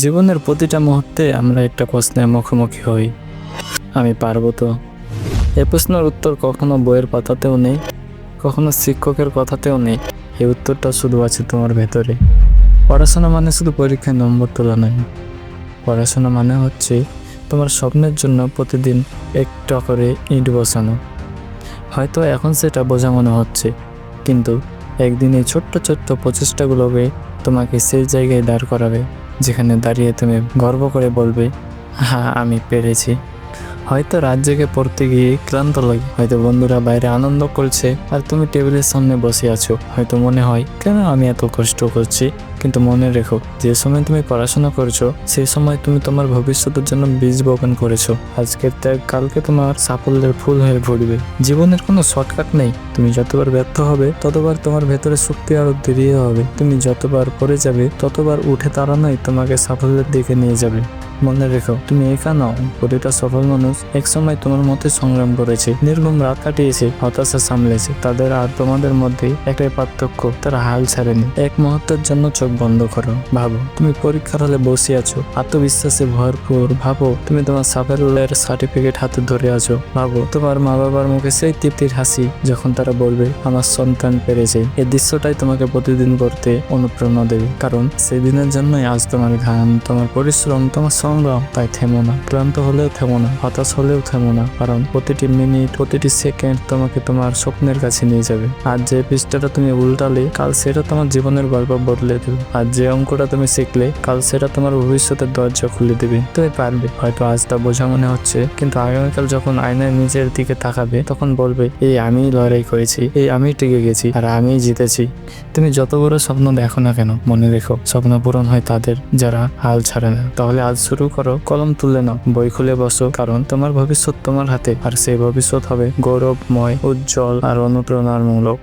জীবনের প্রতিটা মুহূর্তে আমরা একটা প্রশ্নের মুখোমুখি হই। আমি পারব তো? এ প্রশ্নের উত্তর কখনো বইয়ের পাতাতেও নেই, কখনো শিক্ষকের কথাতেও নেই। এই উত্তরটা শুধু আছে তোমার ভেতরে। পড়াশোনা মানে শুধু পরীক্ষায় নম্বর তোলা নয়। পড়াশোনা মানে হচ্ছে তোমার স্বপ্নের জন্য প্রতিদিন একটা করে ইট বসানো। হয়তো এখন সেটা বোঝা মনে হচ্ছে, কিন্তু একদিন এই ছোট্ট ছোট্ট প্রচেষ্টাগুলোকে তোমাকে সেই জায়গায় দাঁড় করাবে। যেখানে দাঁড়িয়ে তুমি গর্ব করে বলবে হ্যাঁ আমি পেরেছি। হয়তো রাত পড়তে গিয়ে ক্লান্ত লাগে। হয়তো বন্ধুরা বাইরে আনন্দ করছে, আর তুমি টেবিলের সামনে বসে আছো। হয়তো মনে হয়, কেন আমি এত কষ্ট করছি? কিন্তু মনে রেখো, যে সময় তুমি পড়াশোনা করছ সেই সময় তুমি তোমার ভবিষ্যতের জন্য বীজ বপন করেছ। আজকের ত্যাগ কালকে তোমার সাফল্যের ফুল হয়ে ভরবে জীবনের কোনো শর্টকাট নেই। তুমি যতবার ব্যর্থ হবে, ততবার তোমার ভেতরে শক্তি আরও দৃঢ় হবে। তুমি যতবার পড়ে যাবে, ততবার উঠে দাঁড়ানোই তোমাকে সাফল্যের দিকে নিয়ে যাবে। মনে রেখো, তুমি একা নও। প্রতিটা সফল মানুষ একসময় তোমার মতে সংগ্রাম করেছে। নির্গম রাত কাটিয়েছে, হতাশা সামলেছে। তাদের আর তোমাদের মধ্যে একটাই পার্থক্য, তারা হাল ছাড়েনি। এক মুহূর্তের জন্য চোখ বন্ধ করো। ভাবো, তুমি পরীক্ষার হলে বসে আছো। আত্মবিশ্বাসে ভরপুর। ভাবো, তুমি তোমার সাফল্যের সার্টিফিকেট হাতে ধরে আছো। ভাবো, তোমার মা বাবার মুখে সেই তৃপ্তির হাসি যখন তারা বলবে, আমার সন্তান পেরেছে। এই দৃশ্যটাই তোমাকে প্রতিদিন করতে অনুপ্রেরণা দেবে। কারণ সেই দিনের জন্যই আজ তোমার ঘাম, তোমার পরিশ্রম, তোমার সংগ্রাম তাই থেমো না। ক্লান্ত হলেও থেমো না, হতাশ হলেও থেমো না, কারণ প্রতিটি মিনিট, প্রতিটি সেকেন্ড তোমাকে তোমার স্বপ্নের কাছে নিয়ে যাবে। আর যে পৃষ্ঠাটা তুমি উল্টালে, কাল সেটা তোমার জীবনের গল্প বদলে দেবে। আর যে অঙ্কটা তুমি শিখলে, কাল সেটা তোমার ভবিষ্যতের দরজা খুলে দেবে। তুমি পারবে, হয়তো আজ তা বোঝা মনে হচ্ছে, কিন্তু আগামীকাল যখন আয়নায় নিজের দিকে তাকাবে, তখন বলবে, এই আমিই লড়াই করেছি, এই আমি টিকে গেছি, আর আমিই জিতেছি। তুমি যত বড় স্বপ্ন দেখো না কেন, মনে রেখো, স্বপ্ন পূরণ হয় তাদের, যারা হাল ছাড়ে না। তাহলে আজ শুরু করো, কলম তুলে নাও, বই খুলে বসো, কারণ তোমার ভবিষ্যৎ তোমার হাতে, আর সেই ভবিষ্যৎ হবে গৌরবময়, উজ্জ্বল, আর অনুপ্রেরণামূলক।